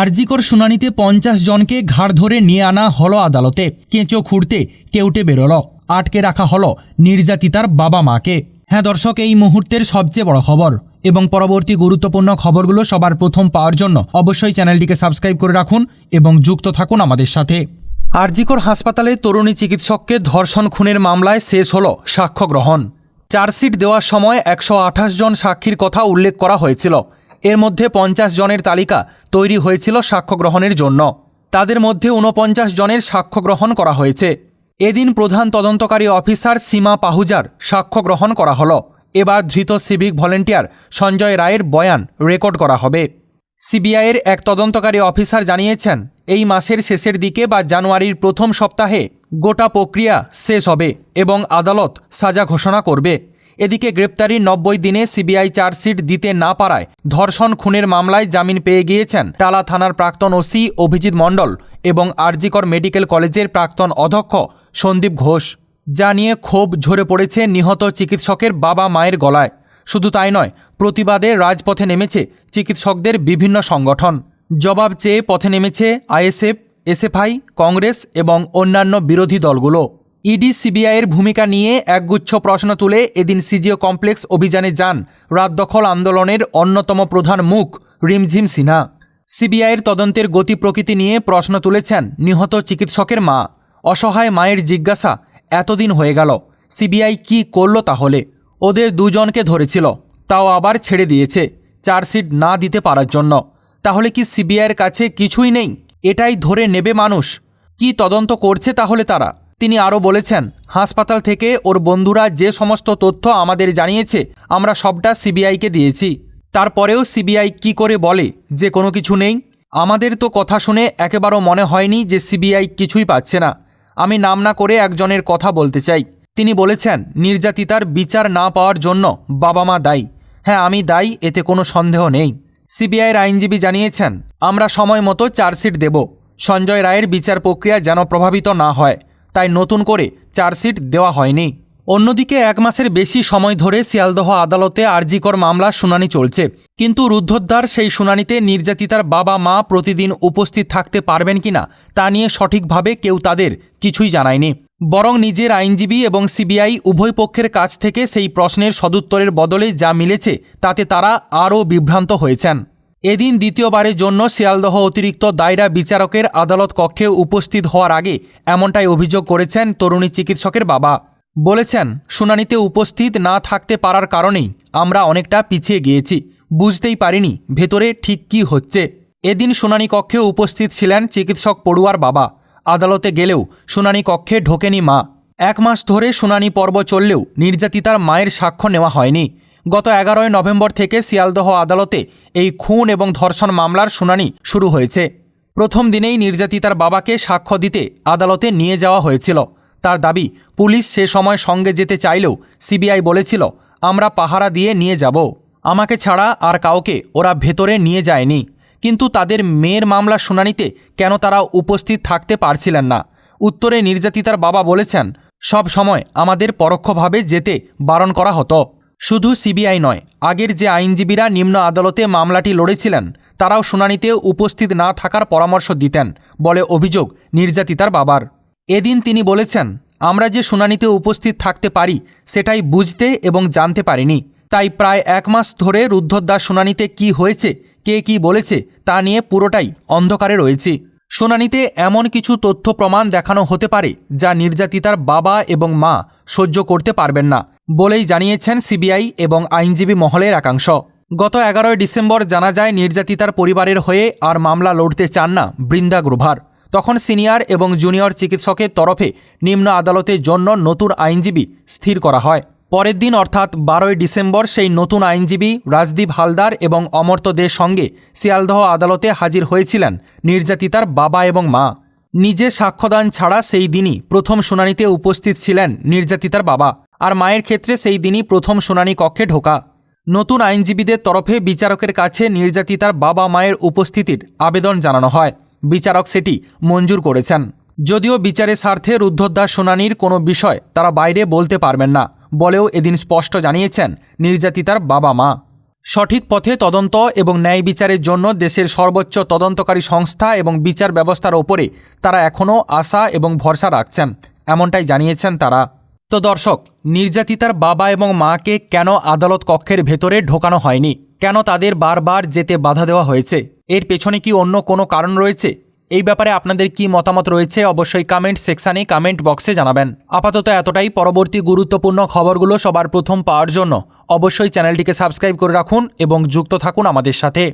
আরজিকর শুনানিতে পঞ্চাশ জনকে ঘাড় ধরে নিয়ে আনা হলো আদালতে। কেঁচো খুঁড়তে কেউটে বেরোলো। আটকে রাখা হলো নির্যাতিতার বাবা মাকে। হ্যাঁ দর্শক, এই মুহূর্তের সবচেয়ে বড় খবর এবং পরবর্তী গুরুত্বপূর্ণ খবরগুলো সবার প্রথম পাওয়ার জন্য অবশ্যই চ্যানেলটিকে সাবস্ক্রাইব করে রাখুন এবং যুক্ত থাকুন আমাদের সাথে। আরজিকর হাসপাতালে তরুণী চিকিৎসককে ধর্ষণ খুনের মামলায় শেষ হল সাক্ষ্য গ্রহণ। চার্জশিট দেওয়ার সময় একশো আঠাশ জন সাক্ষীর কথা উল্লেখ করা হয়েছিল। এর মধ্যে পঞ্চাশ জনের তালিকা তৈরি হয়েছিল সাক্ষ্য গ্রহণের জন্য। তাদের মধ্যে ঊনপঞ্চাশ জনের সাক্ষ্য গ্রহণ করা হয়েছে। এদিন প্রধান তদন্তকারী অফিসার সীমা পাহুজার সাক্ষ্য গ্রহণ করা হল। এবার ধৃত সিভিক ভলেন্টিয়ার সঞ্জয় রায়ের বয়ান রেকর্ড করা হবে। সিবিআইয়ের এক তদন্তকারী অফিসার জানিয়েছেন, এই মাসের শেষের দিকে বা জানুয়ারির প্রথম সপ্তাহে গোটা প্রক্রিয়া শেষ হবে এবং আদালত সাজা ঘোষণা করবে। এদিকে গ্রেপ্তারির নব্বই দিনে সিবিআই চার্জশিট দিতে না পারায় ধর্ষণ খুনের মামলায় জামিন পেয়ে গিয়েছেন টালা থানার প্রাক্তন ওসি অভিজিৎ মণ্ডল এবং আরজিকর মেডিকেল কলেজের প্রাক্তন অধ্যক্ষ সন্দীপ ঘোষ। যা নিয়ে ক্ষোভ ঝরে পড়েছে নিহত চিকিৎসকের বাবা মায়ের গলায়। শুধু তাই নয়, প্রতিবাদে রাজপথে নেমেছে চিকিৎসকদের বিভিন্ন সংগঠন। জবাব চেয়ে পথে নেমেছে আইএসএফ, এসএফআই, কংগ্রেস এবং অন্যান্য বিরোধী দলগুলো। ইডি সিবিআইয়ের ভূমিকা নিয়ে একগুচ্ছ প্রশ্ন তুলে এদিন সিজিও কমপ্লেক্স অভিযানে যান রাত দখল আন্দোলনের অন্যতম প্রধান মুখ রিমঝিম সিনহা। সিবিআইয়ের তদন্তের গতি প্রকৃতি নিয়ে প্রশ্ন তুলেছেন নিহত চিকিৎসকের মা। অসহায় মায়ের জিজ্ঞাসা, এতদিন হয়ে গেল, সিবিআই কি করল তাহলে? ওদের দুজনকে ধরেছিল, তাও আবার ছেড়ে দিয়েছে, চার্জশিট না দিতে পারার জন্য। তাহলে কি সিবিআইয়ের কাছে কিছুই নেই? এটাই ধরে নেবে মানুষ। কি তদন্ত করছে তাহলে তারা? তিনি আরও বলেছেন, হাসপাতাল থেকে ওর বন্ধুরা যে সমস্ত তথ্য আমাদের জানিয়েছে, আমরা সবটা সিবিআইকে দিয়েছি। তারপরেও সিবিআই কি করে বলে যে কোনো কিছু নেই? আমাদের তো কথা শুনে একেবারও মনে হয়নি যে সিবিআই কিছুই পাচ্ছে না। আমি নাম না করে একজনের কথা বলতে চাই। তিনি বলেছেন, নির্যাতিতার বিচার না পাওয়ার জন্য বাবা মা দায়ী। হ্যাঁ আমি দায়ী, এতে কোনো সন্দেহ নেই। সিবিআইয়ের আইনজীবী জানিয়েছেন, আমরা সময় মতো চার্জশিট দেব। সঞ্জয় রায়ের বিচার প্রক্রিয়া যেন প্রভাবিত না হয়। তাই নতুন করে চার্জশিট দেওয়া হয়নি। অন্যদিকে এক মাসের বেশি সময় ধরে শিয়ালদহ আদালতে আরজিকর মামলা শুনানি চলছে। কিন্তু রুদ্ধদ্বার সেই শুনানিতে নির্যাতিতার বাবা মা প্রতিদিন উপস্থিত থাকতে পারবেন কিনা তা নিয়ে সঠিকভাবে কেউ তাদের কিছুই জানায়নি। বরং নিজের আইনজীবী এবং সিবিআই উভয় পক্ষের কাছ থেকে সেই প্রশ্নের সদুত্তরের বদলে যা মিলেছে তাতে তারা আরও বিভ্রান্ত হয়েছেন। এদিন দ্বিতীয়বারের জন্য শিয়ালদহ অতিরিক্ত দায়রা বিচারকের আদালত কক্ষে উপস্থিত হওয়ার আগে এমনটাই অভিযোগ করেছেন তরুণী চিকিৎসকের বাবা। বলেছেন, শুনানিতে উপস্থিত না থাকতে পারার কারণেই আমরা অনেকটা পিছিয়ে গিয়েছি। বুঝতেই পারিনি ভেতরে ঠিক কি হচ্ছে। এদিন শুনানি কক্ষে উপস্থিত ছিলেন চিকিৎসক পড়ুয়ার বাবা। আদালতে গেলেও শুনানি কক্ষে ঢোকেনি মা। এক মাস ধরে শুনানি পর্ব চললেও নির্যাতিতার মায়ের সাক্ষ্য নেওয়া হয়নি। গত এগারোই নভেম্বর থেকে শিয়ালদহ আদালতে এই খুন এবং ধর্ষণ মামলার শুনানি শুরু হয়েছে। প্রথম দিনেই নির্যাতিতার বাবাকে সাক্ষ্য দিতে আদালতে নিয়ে যাওয়া হয়েছিল। তার দাবি, পুলিশ সে সময় সঙ্গে যেতে চাইলেও সিবিআই বলেছিল, আমরা পাহারা দিয়ে নিয়ে যাব। আমাকে ছাড়া আর কাউকে ওরা ভেতরে নিয়ে যায়নি। কিন্তু তাদের মেয়ের মামলা শুনানিতে কেন তারা উপস্থিত থাকতে পারছিলেন না? উত্তরে নির্যাতিতার বাবা বলেছেন, সব সময় আমাদের পরোক্ষভাবে যেতে বারণ করা হতো। শুধু সিবিআই নয়, আগের যে আইনজীবীরা নিম্ন আদালতে মামলাটি লড়েছিলেন, তারাও শুনানিতে উপস্থিত না থাকার পরামর্শ দিতেন, বলে অভিযোগ নির্যাতিতার বাবার। এদিন তিনি বলেছেন, আমরা যে শুনানিতে উপস্থিত থাকতে পারি, সেটাই বুঝতে এবং জানতে পারিনি। তাই প্রায় এক মাস ধরে রুদ্ধদ্বার শুনানিতে কি হয়েছে, কে কি বলেছে, তা নিয়ে পুরোটাই অন্ধকারে রয়েছি। শুনানিতে এমন কিছু তথ্য প্রমাণ দেখানো হতে পারে, যা নির্যাতিতার বাবা এবং মা সহ্য করতে পারবেন না। বলেই জানিয়েছেন সিবিআই এবং আইনজীবী মহলের একাংশ। গত এগারোই ডিসেম্বর জানা যায়, নির্যাতিতার পরিবারের হয়ে আর মামলা লড়তে চান না বৃন্দা গ্রোভার। তখন সিনিয়র এবং জুনিয়র চিকিৎসকের তরফে নিম্ন আদালতের জন্য নতুন আইনজীবী স্থির করা হয়। পরের দিন অর্থাৎ বারোই ডিসেম্বর সেই নতুন আইনজীবী রাজদীপ হালদার এবং অমর্ত্য দেশ সঙ্গে শিয়ালদহ আদালতে হাজির হয়েছিলেন নির্যাতিতার বাবা এবং মা। নিজে সাক্ষ্যদান ছাড়া সেই দিনই প্রথম শুনানিতে উপস্থিত ছিলেন নির্যাতিতার বাবা। আর মায়ের ক্ষেত্রে সেই দিনই প্রথম শুনানি কক্ষে ঢোকা। নতুন আইনজীবীদের তরফে বিচারকের কাছে নির্যাতিতার বাবা মায়ের উপস্থিতির আবেদন জানানো হয়। বিচারক সেটি মঞ্জুর করেছেন। যদিও বিচারের স্বার্থে রুদ্ধদ্বার শুনানির কোনো বিষয় তারা বাইরে বলতে পারবেন না, বলেও এদিন স্পষ্ট জানিয়েছেন নির্যাতিতার বাবা মা। সঠিক পথে তদন্ত এবং ন্যায় বিচারের জন্য দেশের সর্বোচ্চ তদন্তকারী সংস্থা এবং বিচার ব্যবস্থার ওপরে তারা এখনও আশা এবং ভরসা রাখছেন, এমনটাই জানিয়েছেন তারা। তো দর্শক নির্যাতিতার বাবা এবং মাকে কেন আদালত কক্ষের ভেতরে ঢোকানো হয়নি? কেন তাদের বারবার যেতে বাধা দেওয়া হয়েছে? এর পেছনে কি অন্য কোনো কারণ রয়েছে? এই ব্যাপারে আপনাদের কি মতামত রয়েছে অবশ্যই কমেন্ট সেকশানে কমেন্ট বক্সে জানাবেন। আপাতত এতটাই। পরবর্তী গুরুত্বপূর্ণ খবরগুলো সবার প্রথম পাওয়ার জন্য অবশ্যই চ্যানেলটিকে সাবস্ক্রাইব করে রাখুন এবং যুক্ত থাকুন আমাদের সাথে।